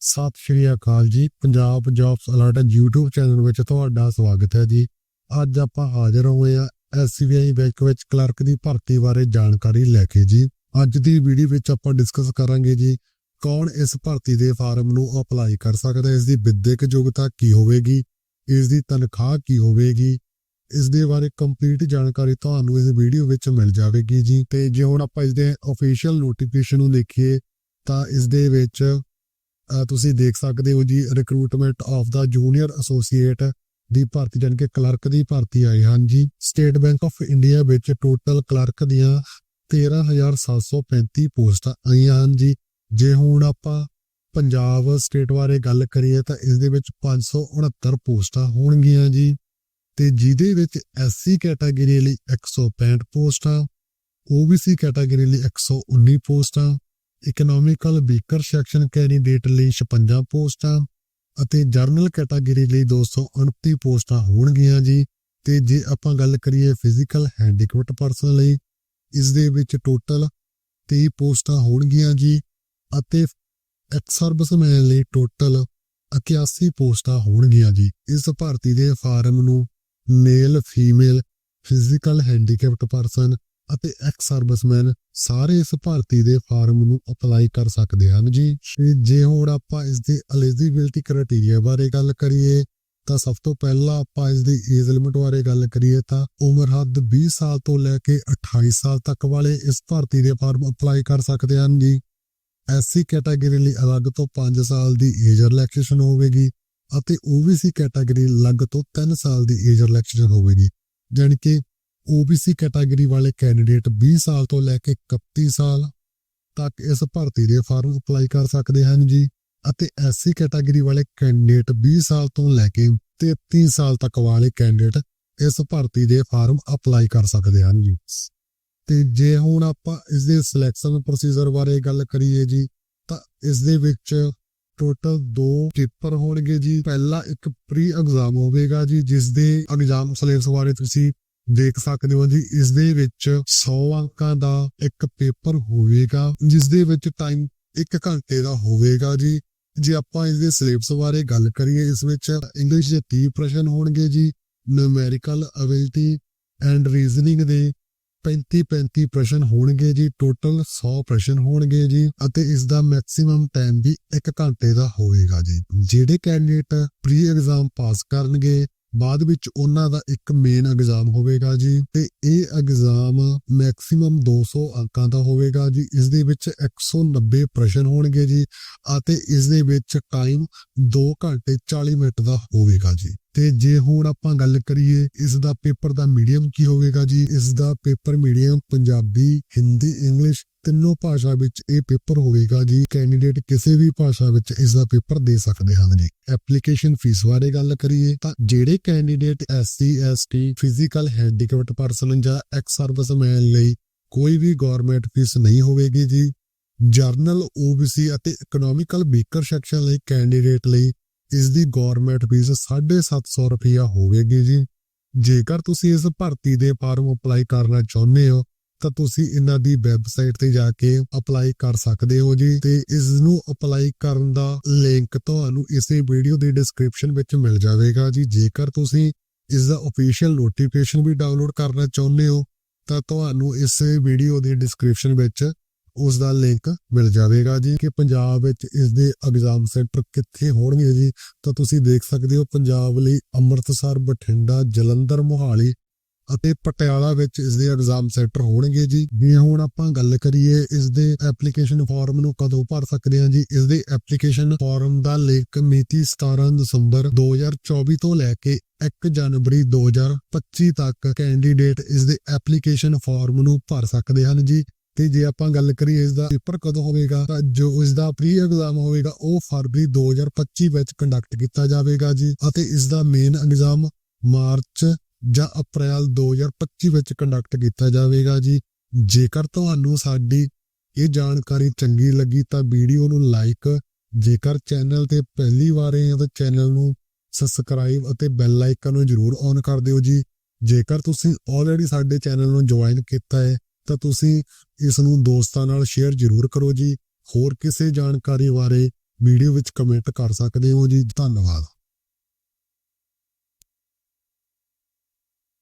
ਸਤਿ ਸ਼੍ਰੀ ਅਕਾਲ ਜੀ। Punjab jobs alert YouTube channel ਵਿੱਚ ਤੁਹਾਡਾ ਸਵਾਗਤ ਹੈ ਜੀ। ਅੱਜ ਆਪਾਂ ਹਾਜ਼ਰ ਹੋਏ ਆ SBI ਬੈਂਕ ਵਿੱਚ ਕਲਰਕ ਦੀ ਭਰਤੀ ਬਾਰੇ ਜਾਣਕਾਰੀ ਲੈ ਕੇ ਜੀ। ਅੱਜ ਦੀ ਵੀਡੀਓ ਵਿੱਚ ਆਪਾਂ ਡਿਸਕਸ ਕਰਾਂਗੇ ਜੀ ਕੌਣ ਇਸ ਭਰਤੀ ਦੇ ਫਾਰਮ ਨੂੰ ਅਪਲਾਈ ਕਰ ਸਕਦਾ ਹੈ, ਇਸ ਦੀ ਵਿਦਿਅਕ ਯੋਗਤਾ ਕੀ ਹੋਵੇਗੀ, ਇਸ ਦੀ ਤਨਖਾਹ ਕੀ ਹੋਵੇਗੀ, ਇਸ ਦੇ ਬਾਰੇ ਕੰਪਲੀਟ ਜਾਣਕਾਰੀ ਤੁਹਾਨੂੰ ਇਸ ਵੀਡੀਓ ਵਿੱਚ ਮਿਲ ਜਾਵੇਗੀ ਜੀ। ਤੇ ਜੇ ਹੁਣ ਆਪਾਂ ਇਸ ਦੇ ਅਫੀਸ਼ੀਅਲ ਨੋਟੀਫਿਕੇਸ਼ਨ ਨੂੰ ਦੇਖੀਏ ਤਾਂ ਇਸ ਦੇ ਵਿੱਚ ਤੁਸੀਂ ਦੇਖ ਸਕਦੇ ਹੋ ਜੀ ਰਿਕਰੂਟਮੈਂਟ ਆਫ ਦਾ ਜੂਨੀਅਰ ਐਸੋਸੀਏਟ ਦੀ ਭਰਤੀ, ਜਾਣੀ ਕਿ ਕਲਰਕ ਦੀ ਭਰਤੀ ਆਏ ਹਨ ਜੀ ਸਟੇਟ ਬੈਂਕ ਆਫ ਇੰਡੀਆ ਵਿੱਚ ਟੋਟਲ ਕਲਰਕ ਦੀਆਂ 13735 ਪੋਸਟਾਂ ਆਈਆਂ ਹਨ ਜੀ ਜੇ ਹੁਣ ਆਪਾਂ ਪੰਜਾਬ ਸਟੇਟ ਬਾਰੇ ਗੱਲ ਕਰੀਏ ਤਾਂ ਇਸ ਦੇ ਵਿੱਚ 569 ਪੋਸਟਾਂ ਹੋਣਗੀਆਂ ਜੀ। ਤੇ ਜਿਹਦੇ ਵਿੱਚ ਐਸਸੀ ਕੈਟਾਗਰੀ ਲਈ 165 ਪੋਸਟਾਂ OBC ਕੈਟਾਗਰੀ ਲਈ 119 ਪੋਸਟਾਂ ਇਕਨੋਮਿਕਲ ਬੀਕਰ ਸੈਕਸ਼ਨ ਕੈਂਡੀਡੇਟ ਲਈ 56 ਪੋਸਟਾਂ ਅਤੇ ਜਰਨਲ ਕੈਟਾਗਰੀ ਲਈ 229 ਪੋਸਟਾਂ ਹੋਣਗੀਆਂ ਜੀ। ਤੇ ਜੇ ਆਪਾਂ ਗੱਲ ਕਰੀਏ ਫਿਜ਼ੀਕਲ ਹੈਂਡੀਕੈਪਟ ਪਰਸਨ ਲਈ, ਇਸ ਦੇ ਵਿੱਚ ਟੋਟਲ 23 ਪੋਸਟਾਂ ਹੋਣਗੀਆਂ ਜੀ ਅਤੇ ਐਕਸ ਸਰਵਿਸਮੈਨ ਲਈ ਟੋਟਲ 81 ਪੋਸਟਾਂ ਹੋਣਗੀਆਂ ਜੀ। ਇਸ ਭਰਤੀ ਦੇ ਫਾਰਮ ਨੂੰ male female physical handicapped person ਅਤੇ ਐਕਸ ਸਰਵਿਸਮੈਨ ਸਾਰੇ ਇਸ ਭਰਤੀ ਦੇ ਫਾਰਮ ਨੂੰ ਅਪਲਾਈ ਕਰ ਸਕਦੇ ਹਨ ਜੀ। ਤੇ ਜੇ ਹੁਣ ਆਪਾਂ ਇਸ ਦੇ ਐਲੀਜੀਬਿਲਟੀ ਕ੍ਰਾਈਟੇਰੀਆ ਬਾਰੇ ਗੱਲ ਕਰੀਏ, ਤਾਂ ਸਭ ਤੋਂ ਪਹਿਲਾਂ ਆਪਾਂ ਇਸ ਦੀ ਏਜ ਲਿਮਟ ਬਾਰੇ ਗੱਲ ਕਰੀਏ, ਤਾਂ ਉਮਰ ਹੱਦ 20 ਸਾਲ ਤੋਂ ਲੈ ਕੇ 28 ਸਾਲ ਤੱਕ ਵਾਲੇ ਇਸ ਭਰਤੀ ਦੇ ਫਾਰਮ ਅਪਲਾਈ ਕਰ ਸਕਦੇ ਹਨ ਜੀ। ਐਸਸੀ ਕੈਟਾਗਰੀ ਲਈ ਅਲੱਗ ਤੋਂ 5 ਸਾਲ ਦੀ ਏਜ ਰਿਲੈਕਸੇਸ਼ਨ ਹੋਵੇਗੀ ਅਤੇ OBC ਕੈਟਾਗਰੀ ਅਲੱਗ ਤੋਂ 3 ਸਾਲ ਦੀ ਏਜ ਰਿਲੈਕਸੇਸ਼ਨ ਹੋਵੇਗੀ। ਜਾਣੀ ਕਿ OBC ਕੈਟਾਗਰੀ ਵਾਲੇ ਕੈਂਡੀਡੇਟ 20 ਸਾਲ ਤੋਂ ਲੈ ਕੇ 31 ਸਾਲ ਤੱਕ ਇਸ ਭਰਤੀ ਦੇ ਫਾਰਮ ਅਪਲਾਈ ਕਰ ਸਕਦੇ ਹਨ ਜੀ ਅਤੇ SC ਕੈਟਾਗਰੀ ਵਾਲੇ ਕੈਂਡੀਡੇਟ 20 ਸਾਲ ਤੋਂ ਲੈ ਕੇ 33 ਸਾਲ ਤੱਕ ਵਾਲੇ ਕੈਂਡੀਡੇਟ ਇਸ ਭਰਤੀ ਦੇ ਫਾਰਮ ਅਪਲਾਈ ਕਰ ਸਕਦੇ ਹਨ ਜੀ। ਤੇ ਜੇ ਹੁਣ ਆਪਾਂ ਇਸ ਦੇ ਸਿਲੈਕਸ਼ਨ ਪ੍ਰੋਸੀਜਰ ਬਾਰੇ ਗੱਲ ਕਰੀਏ ਜੀ, ਤਾਂ ਇਸ ਦੇ ਵਿੱਚ ਟੋਟਲ ਦੋ ਪੇਪਰ ਹੋਣਗੇ ਜੀ। ਪਹਿਲਾ ਇੱਕ ਪ੍ਰੀ ਐਗਜ਼ਾਮ ਹੋਵੇਗਾ ਜੀ ਜਿਸ ਦੇ ਐਗਜ਼ਾਮ ਸਿਲੇਬਸ ਬਾਰੇ ਤੁਸੀਂ ਦੇਖ ਸਕਦੇ ਹੋ ਜੀ, ਇਸ ਦੇ ਵਿੱਚ 100 ਅੰਕਾਂ ਦਾ ਇੱਕ ਪੇਪਰ ਹੋਵੇਗਾ, ਜਿਸ ਦੇ ਵਿੱਚ ਟਾਈਮ 1 ਘੰਟੇ ਦਾ ਹੋਵੇਗਾ ਜੀ। ਜੇ ਆਪਾਂ ਇਸ ਦੇ ਸਿਲੇਬਸ ਬਾਰੇ ਗੱਲ ਕਰੀਏ, ਇਸ ਵਿੱਚ ਇੰਗਲਿਸ਼ ਦੇ 30 ਪ੍ਰਸ਼ਨ ਹੋਣਗੇ ਜੀ ਨਿਊਮੈਰੀਕਲ ਅਬਿਲਿਟੀ ਐਂਡ ਰੀਜ਼ਨਿੰਗ ਦੇ 35 35 ਪ੍ਰਸ਼ਨ ਹੋਣਗੇ ਜੀ ਟੋਟਲ 100 ਪ੍ਰਸ਼ਨ ਹੋਣਗੇ ਜੀ, ਅਤੇ ਇਸ ਦਾ ਮੈਕਸਿਮਮ ਟਾਈਮ ਵੀ 1 ਘੰਟੇ ਦਾ ਹੋਵੇਗਾ ਜੀ। ਜਿਹੜੇ ਕੈਂਡੀਡੇਟ ਪ੍ਰੀ ਐਗਜ਼ਾਮ ਪਾਸ ਕਰਨਗੇ ਬਾਅਦ ਵਿੱਚ ਉਹਨਾਂ ਦਾ ਇੱਕ ਮੇਨ ਐਗਜ਼ਾਮ ਹੋਵੇਗਾ ਜੀ ਤੇ ਇਹ ਐਗਜ਼ਾਮ ਮੈਕਸਿਮਮ 200 ਅੰਕਾਂ ਦਾ ਹੋਵੇਗਾ ਜੀ, ਇਸ ਦੇ ਵਿੱਚ 190 ਪ੍ਰਸ਼ਨ ਹੋਣਗੇ ਜੀ ਅਤੇ ਇਸ ਦੇ ਵਿੱਚ ਟਾਈਮ 2 ਘੰਟੇ 40 ਮਿੰਟ ਦਾ ਹੋਵੇਗਾ ਜੀ। ਤੇ ਜੇ ਹੁਣ ਆਪਾਂ ਗੱਲ ਕਰੀਏ ਇਸ ਦਾ ਪੇਪਰ ਦਾ ਮੀਡੀਅਮ ਕੀ ਹੋਵੇਗਾ ਜੀ, ਇਸ ਦਾ paper medium Punjabi, Hindi English ਤਿੰਨੋਂ ਭਾਸ਼ਾ ਵਿੱਚ ਇਹ ਪੇਪਰ ਹੋਵੇਗਾ ਜੀ। ਕੈਂਡੀਡੇਟ ਕਿਸੇ ਵੀ ਭਾਸ਼ਾ ਵਿੱਚ ਇਸ ਦਾ ਪੇਪਰ ਦੇ ਸਕਦੇ ਹਨ ਜੀ। ਐਪਲੀਕੇਸ਼ਨ ਫੀਸ ਬਾਰੇ ਗੱਲ ਕਰੀਏ ਤਾਂ ਜਿਹੜੇ candidate SC, ST, physical handicapped person ਜਾਂ ਐਕਸ ਸਰਵਿਸਮੈਨ ਲਈ ਕੋਈ ਵੀ ਗਵਰਨਮੈਂਟ ਫੀਸ ਨਹੀਂ ਹੋਵੇਗੀ ਜੀ। ਜਰਨਲ OBC ਅਤੇ ਇਕਨੋਮਿਕਲ ਵੀਕਰ ਸੈਕਸ਼ਨ ਲਈ ਕੈਂਡੀਡੇਟ ਲਈ ਇਸ ਦੀ ਗਵਰਨਮੈਂਟ ਫੀਸ 750 ਰੁਪਇਆ ਹੋਵੇਗੀ ਜੀ। ਜੇਕਰ ਤੁਸੀਂ ਇਸ ਭਰਤੀ ਦੇ ਫਾਰਮ ਅਪਲਾਈ ਕਰਨਾ ਚਾਹੁੰਦੇ ਹੋ ਤਾਂ ਤੁਸੀਂ ਇਹਨਾਂ ਦੀ ਵੈਬਸਾਈਟ ਤੇ ਜਾ ਕੇ ਅਪਲਾਈ ਕਰ ਸਕਦੇ ਹੋ ਜੀ ਤੇ ਇਸ ਨੂੰ ਅਪਲਾਈ ਕਰਨ ਦਾ ਲਿੰਕ ਤੁਹਾਨੂੰ ਇਸੇ ਵੀਡੀਓ ਦੀ ਡਿਸਕ੍ਰਿਪਸ਼ਨ ਵਿੱਚ ਮਿਲ ਜਾਵੇਗਾ ਜੀ। ਜੇਕਰ ਤੁਸੀਂ ਇਸ ਦਾ ਅਫੀਸ਼ੀਅਲ ਨੋਟੀਫਿਕੇਸ਼ਨ ਵੀ ਡਾਊਨਲੋਡ ਕਰਨਾ ਚਾਹੁੰਦੇ ਹੋ, ਤਾਂ ਤੁਹਾਨੂੰ ਇਸ ਵੀਡੀਓ ਦੀ ਡਿਸਕ੍ਰਿਪਸ਼ਨ ਵਿੱਚ ਉਸ ਦਾ ਲਿੰਕ ਮਿਲ ਜਾਵੇਗਾ ਜੀ ਕਿ ਪੰਜਾਬ ਵਿੱਚ ਇਸ ਦੇ ਐਗਜ਼ਾਮ ਸੈਂਟਰ ਕਿੱਥੇ ਹੋਣਗੇ ਜੀ। ਤਾਂ ਤੁਸੀਂ ਦੇਖ ਸਕਦੇ ਹੋ ਪੰਜਾਬ ਲਈ ਅੰਮ੍ਰਿਤਸਰ, ਬਠਿੰਡਾ, ਜਲੰਧਰ, ਮੋਹਾਲੀ ਅਤੇ ਪਟਿਆਲਾ ਵਿੱਚ ਇਸ ਦੇ ਐਗਜ਼ਾਮ ਸੈਂਟਰ ਹੋਣਗੇ ਜੀ। ਜੇ ਹੁਣ ਆਪਾਂ ਗੱਲ ਕਰੀਏ ਇਸ ਦੇ ਐਪਲੀਕੇਸ਼ਨ ਫਾਰਮ ਨੂੰ ਕਦੋਂ ਭਰ ਸਕਦੇ ਹਾਂ ਜੀ? ਇਸ ਦੇ ਐਪਲੀਕੇਸ਼ਨ ਫਾਰਮ ਦਾ ਲਿੰਕ ਮਿਤੀ 17 ਦਸੰਬਰ 2024 ਤੋਂ ਲੈ ਕੇ 1 ਜਨਵਰੀ 2025 ਤੱਕ ਕੈਂਡੀਡੇਟ ਇਸ ਦੇ ਐਪਲੀਕੇਸ਼ਨ ਫਾਰਮ ਨੂੰ ਭਰ ਸਕਦੇ ਹਨ ਜੀ। ਤੇ ਜੇ ਆਪਾਂ ਗੱਲ ਕਰੀਏ ਇਸ ਦਾ ਪੇਪਰ ਕਦੋਂ ਹੋਵੇਗਾ, ਤਾਂ ਜੋ ਇਸ ਦਾ ਪ੍ਰੀ ਐਗਜ਼ਾਮ ਹੋਵੇਗਾ, ਉਹ ਫਰਵਰੀ 2025 ਵਿੱਚ ਕੰਡਕਟ ਕੀਤਾ ਜਾਵੇਗਾ ਜੀ। ਅਤੇ ਇਸ ਦਾ ਮੇਨ ਐਗਜ਼ਾਮ ਮਾਰਚ ਜਾਂ ਅਪ੍ਰੈਲ 2025 ਵਿੱਚ ਕੰਡਕਟ ਕੀਤਾ ਜਾਵੇਗਾ ਜੀ। ਜੇਕਰ ਤੁਹਾਨੂੰ ਸਾਡੀ ਇਹ ਜਾਣਕਾਰੀ ਚੰਗੀ ਲੱਗੀ ਤਾਂ ਵੀਡੀਓ ਨੂੰ ਲਾਈਕ ਜੇਕਰ ਚੈਨਲ ਤੇ ਪਹਿਲੀ ਵਾਰ ਆਏ ਹੋ ਤਾਂ ਚੈਨਲ ਨੂੰ ਸਬਸਕ੍ਰਾਈਬ ਅਤੇ ਬੈਲ ਆਈਕਨ ਨੂੰ ਜਰੂਰ ਔਨ ਕਰ ਦਿਓ ਜੀ। ਜੇਕਰ ਤੁਸੀਂ ਆਲਰੇਡੀ ਸਾਡੇ ਚੈਨਲ ਨੂੰ ਜੁਆਇਨ ਕੀਤਾ ਹੈ, ਤਾਂ ਤੁਸੀਂ ਇਸ ਨੂੰ ਦੋਸਤਾਂ ਨਾਲ ਸ਼ੇਅਰ ਜਰੂਰ ਕਰੋ ਜੀ। ਹੋਰ ਕਿਸੇ ਜਾਣਕਾਰੀ ਬਾਰੇ ਵੀਡੀਓ ਵਿੱਚ ਕਮੈਂਟ ਕਰ ਸਕਦੇ ਹੋ ਜੀ। ਧੰਨਵਾਦ।